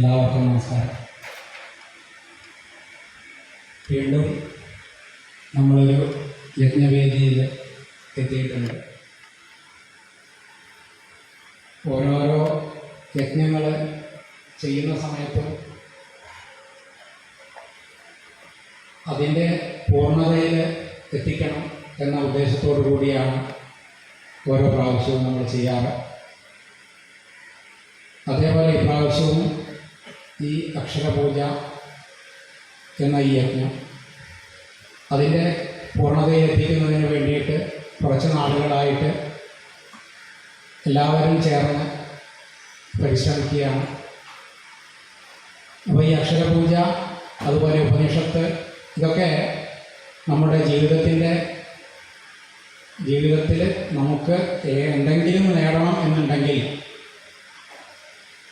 എല്ലാവർക്കും നമസ്കാരം. വീണ്ടും നമ്മളൊരു യജ്ഞവേദിയിൽ എത്തിയിട്ടുണ്ട്. ഓരോരോ യജ്ഞങ്ങൾ ചെയ്യുന്ന സമയത്ത് അതിന്റെ പൂർണതയിൽ എത്തിക്കണം എന്ന ഉദ്ദേശത്തോടു കൂടിയാണ് ഓരോ പ്രാവശ്യവും നമ്മൾ ചെയ്യാറ്. അതേപോലെ ഇപ്രാവശ്യവും ഈ അക്ഷരപൂജ എന്ന ഈ യജ്ഞം അതിന്റെ പൂർണതയിലെത്തിക്കുന്നതിന് വേണ്ടിയിട്ട് കുറച്ച് നാളുകളായിട്ട് എല്ലാവരും ചേർന്ന് പരിശ്രമിക്കുകയാണ്. അപ്പോൾ ഈ അക്ഷരപൂജ അതുപോലെ ഉപനിഷത്ത് ഇതൊക്കെ നമ്മുടെ ജീവിതത്തിന്റെ ജീവിതത്തിൽ നമുക്ക് എന്തെങ്കിലും നേടണം എന്നുണ്ടെങ്കിൽ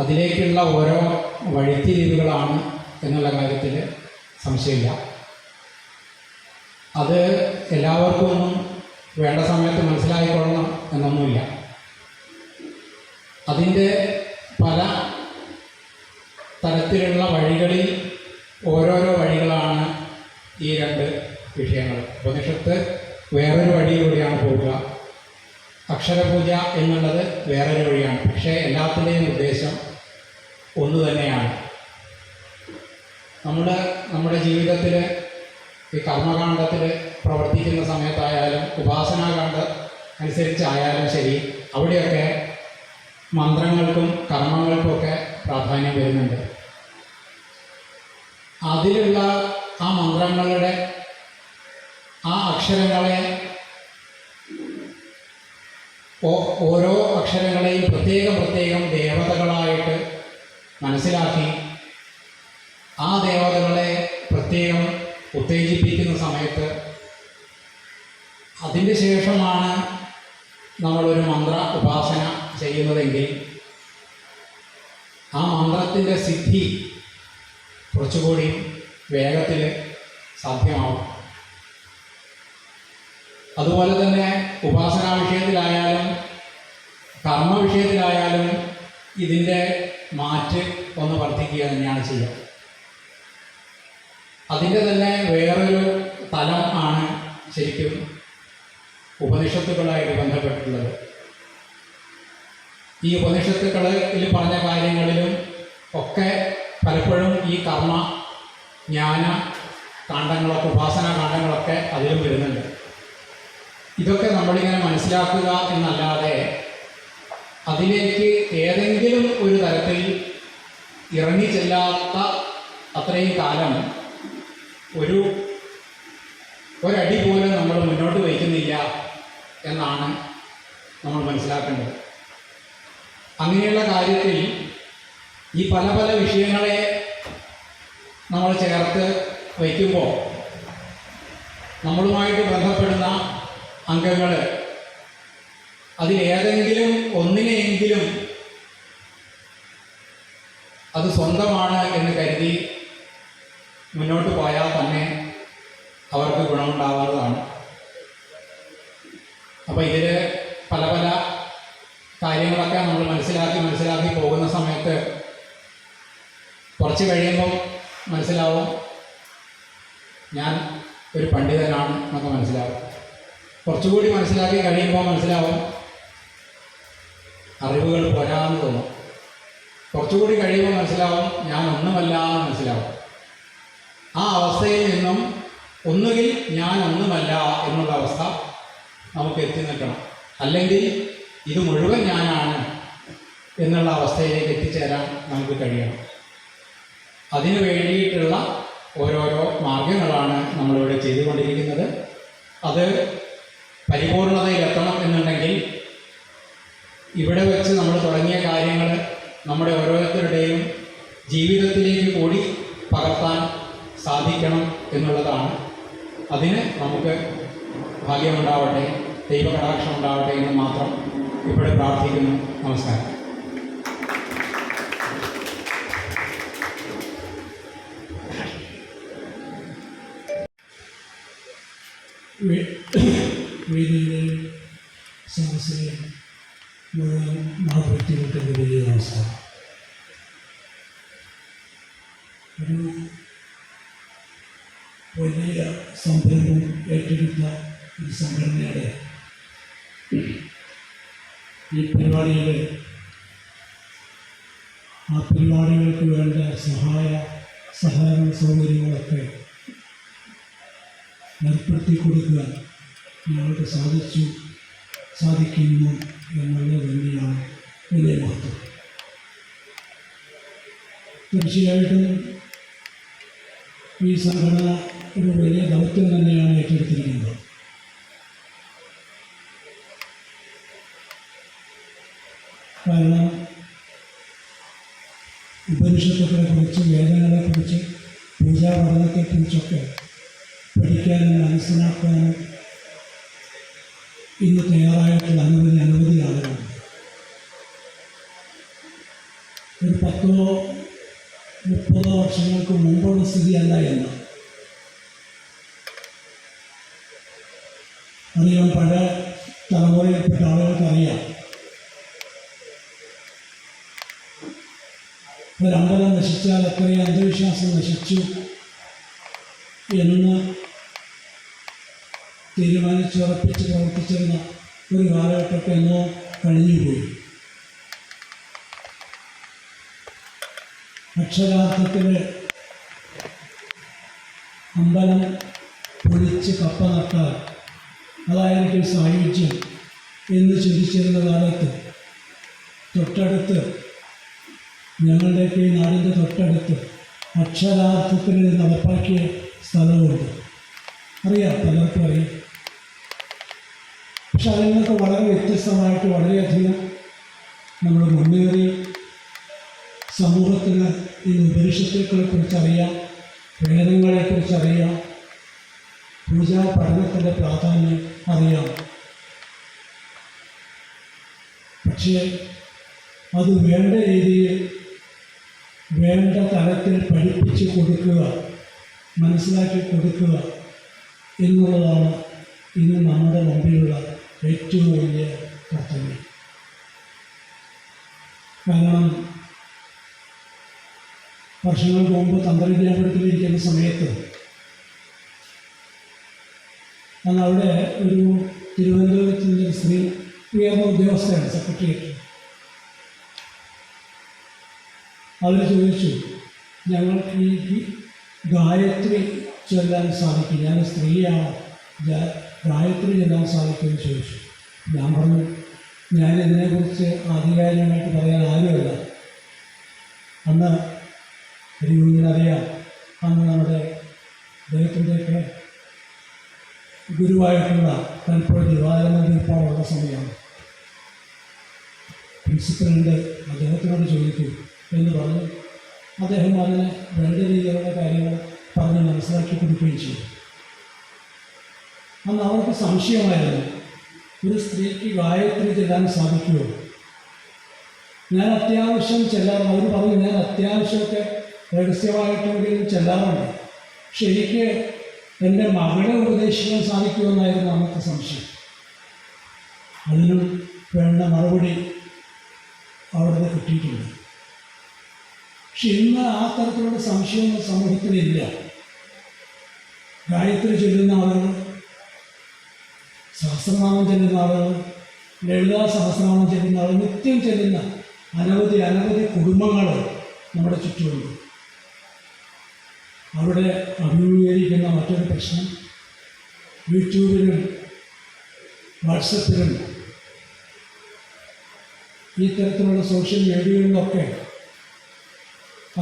അതിലേക്കുള്ള ഓരോ വഴിത്തിരിവുകളാണ് എന്നുള്ള കാര്യത്തിൽ സംശയമില്ല. അത് എല്ലാവർക്കും വേണ്ട സമയത്ത് മനസ്സിലായിക്കൊള്ളണം എന്നൊന്നുമില്ല. അതിന്റെ പല തരത്തിലുള്ള വഴികളിൽ ഓരോരോ വഴികളാണ് ഈ രണ്ട് വിഷയങ്ങൾ. ഉപനിഷത്ത് വേറൊരു വഴിയിലൂടെയാണ് പോവുക അക്ഷരപൂജ എന്നുള്ളത് വേറൊരു വഴിയാണ്. പക്ഷേ എല്ലാത്തിന്റെയും ഉദ്ദേശം ഒന്ന് തന്നെയാണ്. നമ്മുടെ നമ്മുടെ ജീവിതത്തിൽ ഈ കർമ്മകാന്ഡത്തിൽ പ്രവർത്തിക്കുന്ന സമയത്തായാലും ഉപാസനാകാന്ഡ അനുസരിച്ചായാലും ശരി അവിടെയൊക്കെ മന്ത്രങ്ങൾക്കും കർമ്മങ്ങൾക്കുമൊക്കെ പ്രാധാന്യം വരുന്നുണ്ട്. അതിലുള്ള ആ മന്ത്രങ്ങളുടെ ആ അക്ഷരങ്ങളെ ഓരോ അക്ഷരങ്ങളെയും പ്രത്യേകം പ്രത്യേകം ദേവതകളായിട്ട് മനസ്സിലാക്കി ആ ദേവതകളെ പ്രത്യേകം ഉത്തേജിപ്പിക്കുന്ന സമയത്ത് അതിന്റെ ശേഷമാണ് നമ്മളൊരു മന്ത്ര ഉപാസന ചെയ്യുന്നതെങ്കിൽ ആ മന്ത്രത്തിന്റെ സിദ്ധി കുറച്ചുകൂടി വേഗത്തിൽ സാധ്യമാവും. അതുപോലെ തന്നെ ഉപാസനാ വിഷയത്തിലായാലും കർമ്മ വിഷയത്തിലായാലും ഇതിന്റെ മാറ്റ് ഒന്ന് വർദ്ധിക്കുക തന്നെയാണ് ചെയ്യുക. അതിന്റെ തന്നെ വേറൊരു തലം ആണ് ശരിക്കും ഉപനിഷത്തുക്കളായിട്ട് ബന്ധപ്പെട്ടിട്ടുള്ളത്. ഈ ഉപനിഷത്തുക്കളിൽ പറഞ്ഞ കാര്യങ്ങളിലും ഒക്കെ പലപ്പോഴും ഈ കർമ്മ ജ്ഞാന കാണ്ഡങ്ങളൊക്കെ ഉപാസന കാണ്ഡങ്ങളൊക്കെ അതിലും വരുന്നുണ്ട്. ഇതൊക്കെ നമ്മളിങ്ങനെ മനസ്സിലാക്കുക എന്നല്ലാതെ അതിലേക്ക് ഏതെങ്കിലും ഒരു തരത്തിൽ ഇറങ്ങി ചെല്ലാത്ത അത്രയും കാലം ഒരു ഒരടി പോലും നമ്മൾ മുന്നോട്ട് വയ്ക്കുന്നില്ല എന്നാണ് നമ്മൾ മനസ്സിലാക്കേണ്ടത്. അങ്ങനെയുള്ള കാര്യത്തിൽ ഈ പല പല വിഷയങ്ങളെ നമ്മൾ ചേർത്ത് വയ്ക്കുമ്പോൾ നമ്മളുമായിട്ട് ബന്ധപ്പെടുന്ന അംഗങ്ങൾ അതിലേതെങ്കിലും ഒന്നിനെയെങ്കിലും അത് സ്വന്തമാണ് എന്ന് കരുതി മുന്നോട്ട് പോയാൽ തന്നെ അവർക്ക് ഗുണമുണ്ടാവാത്തതാണ്. അപ്പോൾ ഇതിൽ പല പല കാര്യങ്ങളൊക്കെ നമ്മൾ മനസ്സിലാക്കി മനസ്സിലാക്കി പോകുന്ന സമയത്ത് കുറച്ച് കഴിയുമ്പം മനസ്സിലാവും ഞാൻ ഒരു പണ്ഡിതനാണ് എന്നൊക്കെ മനസ്സിലാവും. കുറച്ചുകൂടി മനസ്സിലാക്കി കഴിയുമ്പോൾ മനസ്സിലാവും അറിവുകൾ പോരാന്ന് തോന്നും. കുറച്ചുകൂടി കഴിയുമ്പോൾ മനസ്സിലാവും ഞാൻ ഒന്നുമല്ല എന്ന് മനസ്സിലാവും. ആ അവസ്ഥയിൽ നിന്നും ഒന്നുകിൽ ഞാൻ ഒന്നുമല്ല എന്നുള്ള അവസ്ഥ നമുക്ക് എത്തി നിൽക്കണം. അല്ലെങ്കിൽ ഇത് മുഴുവൻ ഞാനാണ് എന്നുള്ള അവസ്ഥയിലേക്ക് എത്തിച്ചേരാൻ നമുക്ക് കഴിയണം. അതിനു വേണ്ടിയിട്ടുള്ള ഓരോരോ മാർഗങ്ങളാണ് നമ്മളിവിടെ ചെയ്തുകൊണ്ടിരിക്കുന്നത്. അത് എന്നുണ്ടെങ്കിൽ ഇവിടെ വെച്ച് നമ്മൾ തുടങ്ങിയ കാര്യങ്ങൾ നമ്മുടെ ഓരോരുത്തരുടെയും ജീവിതത്തിലേക്ക് കൂടി പകർത്താൻ സാധിക്കണം എന്നുള്ളതാണ്. അതിന് നമുക്ക് ഭാഗ്യമുണ്ടാവട്ടെ ദൈവകടാക്ഷം ഉണ്ടാവട്ടെ എന്ന് മാത്രം ഇവിടെ പ്രാർത്ഥിക്കുന്നു. നമസ്കാരം. വേദിയിലെയും സദസ്സിലെയും മുഴുവൻ മഹവ്യക്തികൾക്ക് വലിയ നമസ്കാരം ഒരു വലിയ സംരംഭം ഏറ്റെടുത്ത ഒരു സംഘടനയുടെ ഈ പരിപാടിയിൽ ആ പരിപാടികൾക്ക് വേണ്ട സഹായ സഹകരണ സൗകര്യങ്ങളൊക്കെ ഏർപ്പെടുത്തി കൊടുക്കുക ഞങ്ങൾക്ക് സാധിച്ചു. സാധിക്കുന്നു എന്നുള്ളത് തന്നെയാണ് വലിയ മഹത്വം. തീർച്ചയായിട്ടും ഈ സംഘടന ഒരു വലിയ ദൗത്യം തന്നെയാണ് ഏറ്റെടുത്തിരിക്കുന്നത്. കാരണം ഉപനിഷത്തുക്കളെ കുറിച്ച് വേദങ്ങളെ കുറിച്ച് പൂജാ പഠനത്തെക്കുറിച്ചൊക്കെ പഠിക്കാനും മനസ്സിലാക്കാനും ഇന്ന് തയ്യാറായിട്ടുള്ള അനവധി അനവധി ആളുകളുണ്ട് ഒരു പത്തോ മുപ്പതോ വർഷങ്ങൾക്ക് മുമ്പുള്ള സ്ഥിതിയല്ല എന്ന്. അറിയാം പഴയ തലമുറയിൽപ്പെട്ട ആളുകൾക്കറിയാം അറിയാം. ഒരു അമ്പലം നശിച്ചാൽ എത്രയും അന്ധവിശ്വാസം നശിച്ചു എന്ന് തീരുമാനിച്ചുറപ്പിച്ച് പ്രവർത്തിച്ചിരുന്ന ഒരു കാലഘട്ടമൊക്കെ എന്നോ കഴിഞ്ഞുപോയി. അക്ഷരാർത്ഥത്തിൽ അമ്പലം പൊളിച്ച് കപ്പ നട്ടാൽ അതായിരിക്കും സായുജ്യം എന്ന് ചിന്തിച്ചിരുന്ന കാലത്ത് തൊട്ടടുത്ത് ഞങ്ങളുടെ ഈ നാടിന്റെ തൊട്ടടുത്ത് അക്ഷരാർത്ഥത്തിന് നടപ്പാക്കിയ സ്ഥലമുണ്ട്. അറിയാം പലർക്കും അറിയാം. പക്ഷെ അതിൽ നിന്നൊക്കെ വളരെ വ്യത്യസ്തമായിട്ട് വളരെയധികം നമ്മൾ മുന്നേറി സമൂഹത്തിന് ഈ ഉപനിഷത്തുക്കളെ കുറിച്ച് അറിയാം വേദങ്ങളെ കുറിച്ച് അറിയാം പൂജാ പഠനത്തിന്റെ പ്രാധാന്യം അറിയാം. പക്ഷേ അത് വേണ്ട രീതിയിൽ വേണ്ട തലത്തിൽ പഠിപ്പിച്ചു കൊടുക്കുക മനസ്സിലാക്കി കൊടുക്കുക എന്നുള്ളതാണ് ഇന്ന് നമ്മുടെ മുമ്പിലുള്ള ഏറ്റവും വലിയ കർത്തവ്യം. കാരണം വർഷങ്ങൾക്ക് മുമ്പ് തന്ത്രവിദ്യാപീഠത്തിലിരിക്കുന്ന സമയത്ത് അന്ന് അവിടെ ഒരു തിരുവനന്തപുരത്തിന്റെ സ്ത്രീ ഉയർന്ന ഉദ്യോഗസ്ഥയാണ് സെക്രട്ടേറിയറ്റ് അവർ ചോദിച്ചു ഞങ്ങൾക്ക് ഈ ഗായത്രി ചൊല്ലാൻ സാധിക്കും. ഞാൻ സ്ത്രീയാണ്. ഗായത്രി ചൊല്ലാൻ സാധിക്കുമെന്ന് ചോദിച്ചു. ഞാൻ പറഞ്ഞു ഞാൻ ഇതിനെക്കുറിച്ച് ആധികാരികമായിട്ട് പറയാൻ ആരുമല്ല. അന്ന് ഒരു കുഞ്ഞിനറിയാം അന്ന് നമ്മുടെ ദൈവത്തിന്റെയൊക്കെ ഗുരുവായിട്ടുള്ള കൽപ്പുഴ ദിവാകരൻ തീർപ്പാടുള്ള സമയമാണ് പ്രിൻസിപ്പലിന്റെ അദ്ദേഹത്തിനോട് ചോദിക്കൂ എന്ന് പറഞ്ഞ്. അദ്ദേഹം അതിന് വേണ്ട രീതിയിലുള്ള കാര്യങ്ങൾ പറഞ്ഞ് മനസ്സിലാക്കി കൊടുക്കുകയും ചെയ്തു. അന്ന് അവർക്ക് സംശയമായിരുന്നു ഒരു സ്ത്രീക്ക് ഗായത്രി ചെല്ലാൻ സാധിക്കുമോ? ഞാൻ അത്യാവശ്യം ചെല്ലാറുണ്ട് അവർ പറഞ്ഞു ഞാൻ അത്യാവശ്യമൊക്കെ രഹസ്യമായിട്ടെങ്കിലും ചെല്ലാറുണ്ട് പക്ഷെ എനിക്ക് എന്റെ മകളെ ഉപദേശിക്കാൻ സാധിക്കുമെന്നായിരുന്നു അന്നത്തെ സംശയം. അതിനും വേണ്ട മറുപടി അവിടുന്ന് കിട്ടിയിട്ടുണ്ട്. പക്ഷെ ഇന്ന് ആ തരത്തിലുള്ള സംശയമൊന്നും സമൂഹത്തിലില്ല. ഗായത്രി ചൊല്ലുന്ന ആളുകൾ സഹസ്രനാമം ചെല്ലുന്ന ആളുകൾ ലളിതാ സഹസ്രനാമം ചെല്ലുന്ന ആളുകൾ നിത്യം ചെല്ലുന്ന അനവധി അനവധി കുടുംബങ്ങൾ നമ്മുടെ ചുറ്റുമുണ്ട്. അവിടെ അഭിമുഖീകരിക്കുന്ന മറ്റൊരു പ്രശ്നം യൂട്യൂബിലും വാട്സപ്പിലും ഈ തരത്തിലുള്ള സോഷ്യൽ മീഡിയകളിലൊക്കെ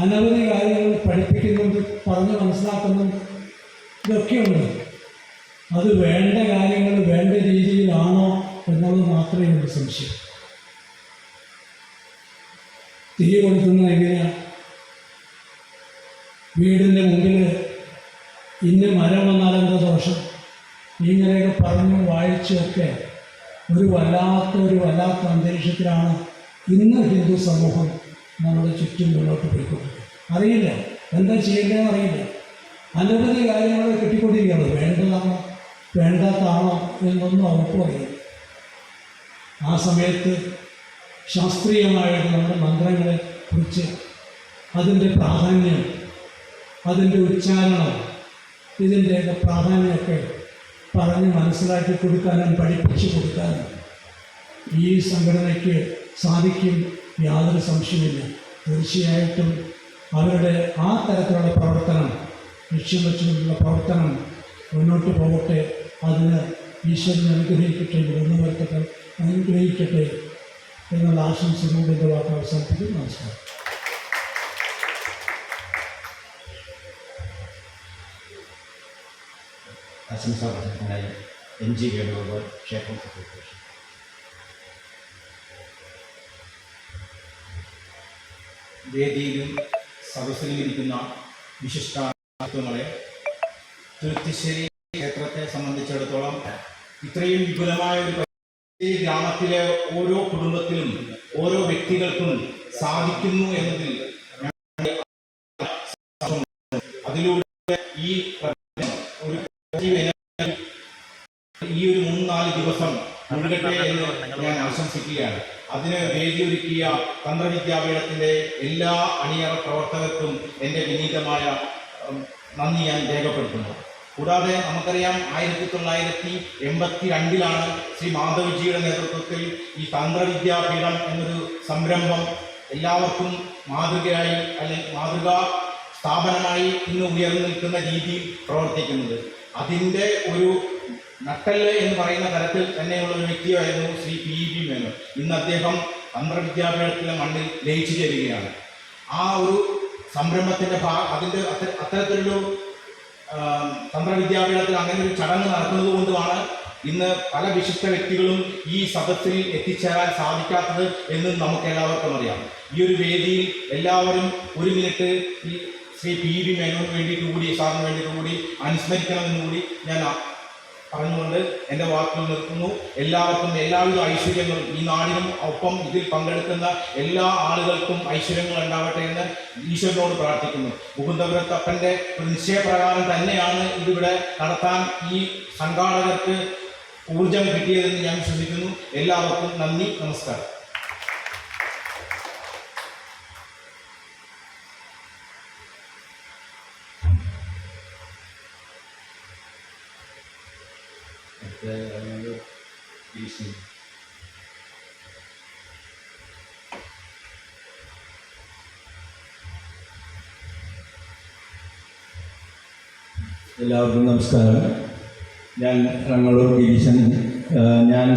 അനവധി കാര്യങ്ങൾ പഠിപ്പിക്കുന്നുണ്ട് പറഞ്ഞ് മനസ്സിലാക്കുന്നുണ്ട് ഇതൊക്കെയുണ്ട്. അത് വേണ്ട കാര്യങ്ങൾ വേണ്ട രീതിയിലാണോ എന്നുള്ളത് മാത്രമേ ഉള്ളൂ സംശയം. തീ കൊടുക്കുന്നത് എങ്ങനെയാണ് വീടിന്റെ മുമ്പിൽ ഇന്ന മരം വന്നാലെന്താ ദോഷം? ഇങ്ങനെയൊക്കെ പറഞ്ഞ് വായിച്ചൊക്കെ ഒരു വല്ലാത്ത ഒരു വല്ലാത്ത അന്തരീക്ഷത്തിലാണ് ഇന്ന് ഹിന്ദു സമൂഹം നമ്മുടെ ചുറ്റും മുന്നോട്ട് പോയിക്കൊണ്ടിരിക്കുന്നത്. അറിയില്ല. എന്താ ചെയ്യേണ്ടതെന്ന് അറിയില്ല. അനവധി കാര്യങ്ങൾ കിട്ടിക്കൊണ്ടിരിക്കുകയാണ്. വേണ്ടതാണോ? വേണ്ടാത്താണോ എന്നൊന്നും അവർക്ക് അറിയില്ല. ആ സമയത്ത് ശാസ്ത്രീയമായിട്ട് നമ്മുടെ മന്ത്രങ്ങളെ കുറിച്ച് അതിന്റെ പ്രാധാന്യം അതിന്റെ ഉച്ചാരണം ഇതിന്റെയൊക്കെ പ്രാധാന്യമൊക്കെ പറഞ്ഞ് മനസ്സിലാക്കി കൊടുക്കാനും പഠിപ്പിച്ചു കൊടുക്കാനും ഈ സംഘടനയ്ക്ക് സാധിക്കും യാതൊരു സംശയമില്ല തീർച്ചയായിട്ടും അവരുടെ ആ തരത്തിലുള്ള പ്രവർത്തനം ലക്ഷ്യം വെച്ചുകൊണ്ടുള്ള പ്രവർത്തനം മുന്നോട്ട് പോകട്ടെ. അതിന് ഈശ്വരൻ അനുഗ്രഹിക്കട്ടെ ഒന്ന് വരട്ടെ അനുഗ്രഹിക്കട്ടെ എന്നുള്ള ആശംസകളോട് എന്റെ വാക്ക് അവസാനിപ്പിക്കും നമസ്കാരം. ആശംസാ പ്രസംഗത്തിനായി എം ജി വേണുഗോപാൽ ക്ഷേത്രം സെക്രട്ടറി വേദിയിലും സദസ്സിലും ഇരിക്കുന്ന വിശിഷ്ടാത്വങ്ങളെ ക്ഷേത്രത്തെ സംബന്ധിച്ചിടത്തോളം ഇത്രയും വിപുലമായ ഒരു ഈ ഗ്രാമത്തിലെ ഓരോ കുടുംബത്തിലും ഓരോ വ്യക്തികൾക്കും സാധിക്കുന്നു എന്നതിൽ അതിലൂടെ ഈ ഈ ഒരു മൂന്ന് നാല് ദിവസം മുഴുകട്ടെ എന്ന് ഞാൻ ആശംസിക്കുകയാണ്. അതിന് വേദിയൊരുക്കിയ തന്ത്രവിദ്യാപീഠത്തിന്റെ എല്ലാ അണിയറ പ്രവർത്തകർക്കും എന്റെ വിനീതമായ നന്ദി ഞാൻ രേഖപ്പെടുത്തുന്നു. കൂടാതെ നമുക്കറിയാം ആയിരത്തി തൊള്ളായിരത്തി എൺപത്തി രണ്ടിലാണ് ശ്രീ മാധവജിയുടെ നേതൃത്വത്തിൽ ഈ തന്ത്രവിദ്യാപീഠം എന്നൊരു സംരംഭം എല്ലാവർക്കും മാതൃകയായി അല്ലെങ്കിൽ മാതൃകാ സ്ഥാപനമായി ഇന്ന് ഉയർന്നു നിൽക്കുന്ന രീതിയിൽ പ്രവർത്തിക്കുന്നത്. അതിന്റെ ഒരു നട്ടൽ എന്ന് പറയുന്ന തരത്തിൽ തന്നെയുള്ള ഒരു വ്യക്തിയായിരുന്നു ശ്രീ പി ഇ മേനോൻ. ഇന്ന് അദ്ദേഹം തന്ത്രവിദ്യാഭ്യാസത്തിലെ മണ്ണിൽ ലയിച്ചു ചേരുകയാണ്. ആ ഒരു സംരംഭത്തിന്റെ ഭാ അതിന്റെ അത്തരത്തിലൊരു തന്ത്രവിദ്യാഭ്യാസത്തിൽ അങ്ങനെ ഒരു ചടങ്ങ് നടക്കുന്നത് കൊണ്ടുമാണ് ഇന്ന് പല വിശിഷ്ട വ്യക്തികളും ഈ സദസ്സിൽ എത്തിച്ചേരാൻ സാധിക്കാത്തത് എന്ന് നമുക്ക് എല്ലാവർക്കും അറിയാം. ഈ ഒരു വേദിയിൽ എല്ലാവരും ഒരു മിനിറ്റ് ഈ ശ്രീ പി വി മേനോന് വേണ്ടിയിട്ട് കൂടി സാറിന് വേണ്ടിയിട്ട് കൂടി അനുസ്മരിക്കണമെന്ന് കൂടി ഞാൻ പറഞ്ഞുകൊണ്ട് എന്റെ വാക്കുകൾ നിർത്തുന്നു. എല്ലാവർക്കും എല്ലാവിധ ഐശ്വര്യങ്ങളും ഈ നാടിനും ഒപ്പം ഇതിൽ പങ്കെടുക്കുന്ന എല്ലാ ആളുകൾക്കും ഐശ്വര്യങ്ങൾ ഉണ്ടാവട്ടെ എന്ന് ഈശ്വരനോട് പ്രാർത്ഥിക്കുന്നു. മുകുന്ദപുരത്തപ്പന്റെ നിശ്ചയപ്രകാരം തന്നെയാണ് ഇതിവിടെ നടത്താൻ ഈ സംഘാടകർക്ക് ഊർജം കിട്ടിയതെന്ന് ഞാൻ ശ്രദ്ധിക്കുന്നു എല്ലാവർക്കും നന്ദി നമസ്കാരം. എല്ലാവർക്കും നമസ്കാരം. ഞാൻ റങ്ങളൂർ ഗിരീശൻ. ഞാൻ